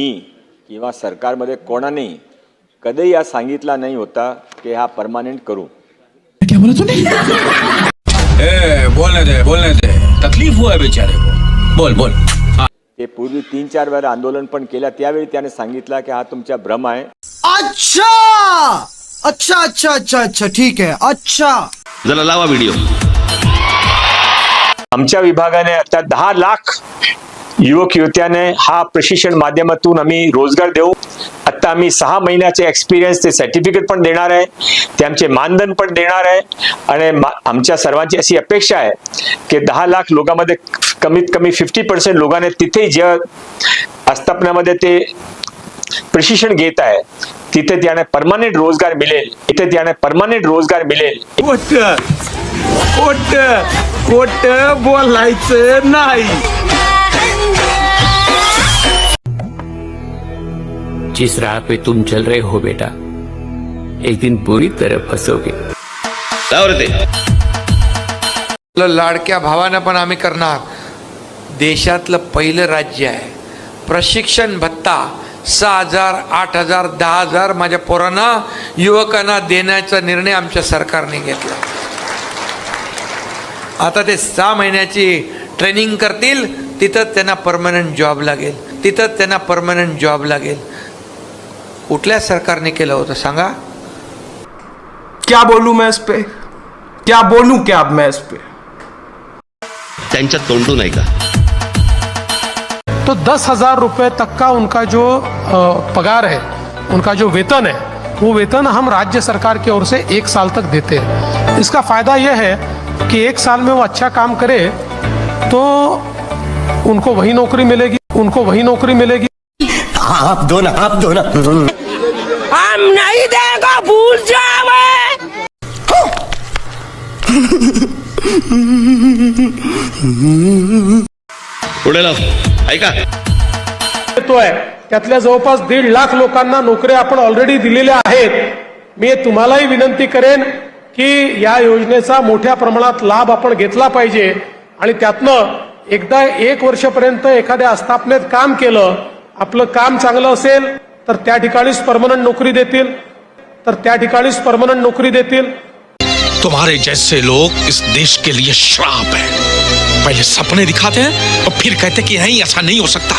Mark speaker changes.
Speaker 1: मी किंवा सरकारमध्ये कोणानेही कधीही या सांगितला नाही होता की हा परमानंट करू.
Speaker 2: ए, बोलने दे बोलने दे तकलीफ हुआ है बेचारे को. बोल बोल.
Speaker 1: ते पूर्वी तीन चार वेळा आंदोलन पण केलं त्यावेळी त्याने सांगितलं की हा तुमचा भ्रम आहे.
Speaker 3: अच्छा! अच्छा अच्छा अच्छा अच्छा ठीक है अच्छा!
Speaker 4: जरा लावा व्हिडिओ
Speaker 1: आमच्या विभागाने आता दहा लाख युवक युवत्याने हा प्रशिक्षण माध्यमातून आम्ही रोजगार देऊ. आत्ता आम्ही सहा महिन्याचे एक्सपिरियन्स ते सर्टिफिकेट पण देणार आहे. ते आमचे मानधन पण देणार आहे. आणि मा- आमच्या सर्वांची अशी अपेक्षा आहे की दहा लाख लोकांमध्ये कमीत कमी फिफ्टी पर्सेंट लोकांनी तिथे ज्या आस्थापनामध्ये ते प्रशिक्षण घेत आहे तिथे त्याने परमानंट रोजगार मिळेल. इथे त्याने परमानंट रोजगार मिळेल.
Speaker 2: कोट कोट कोट बोलायचं नाही.
Speaker 5: जिस राह पे तुम चल रहे हो बेटा एक दिन बुरी तरह फंसोगे।
Speaker 6: लाडक्या भावानं पण आम्ही करणार. देशातलं पहिलं राज्य आहे. प्रशिक्षण भत्ता सहा हजार आठ हजार दहा हजार माझ्या पोरांना युवकांना देण्याचा निर्णय आमच्या सरकारने घेतला. आता ते सहा महिन्याची ट्रेनिंग करतील तिथं त्यांना परमनंट जॉब लागेल. तिथं त्यांना परमनंट जॉब लागेल. कुठल्या सरकारने केलं होतं सांगा?
Speaker 7: क्या बोलू मैं इस पे? क्या बोलू क्या मैं इस पे?
Speaker 4: त्यांच्या तोंडून ऐका
Speaker 8: तो दस हज़ार रुपये तक का उनका जो अ, पगार है उनका जो वेतन है वो वेतन हम राज्य सरकार की ओर से एक साल तक देते हैं। इसका फ़ायदा यह है कि एक साल में वो अच्छा काम करे तो उनको वही नौकरी मिलेगी उनको वही नौकरी मिलेगी।
Speaker 3: आप दो ना आप दो ना.
Speaker 9: हम नहीं देगा भूल जावे।
Speaker 4: पुढे लाव. ऐका.
Speaker 8: येतोय. त्यातल्या जवळपास दीड लाख लोकांना नोकऱ्या आपण ऑलरेडी दिलेल्या आहेत. मी तुम्हालाही विनंती करेन की या योजनेचा मोठ्या प्रमाणात लाभ आपण घेतला पाहिजे. आणि त्यातनं एकदा एक वर्षपर्यंत एखाद्या आस्थापनेत काम केलं आपलं काम चांगलं असेल, तर त्या ठिकाणीच परमनंट नोकरी देतील. तर त्या ठिकाणीच परमनंट नोकरी देतील.
Speaker 2: तुम्हारे जैसे लोग इस देश के लिए श्राप है। पहले सपने दिखाते हैं, और फिर कहते कि नहीं, ऐसा नहीं हो सकता।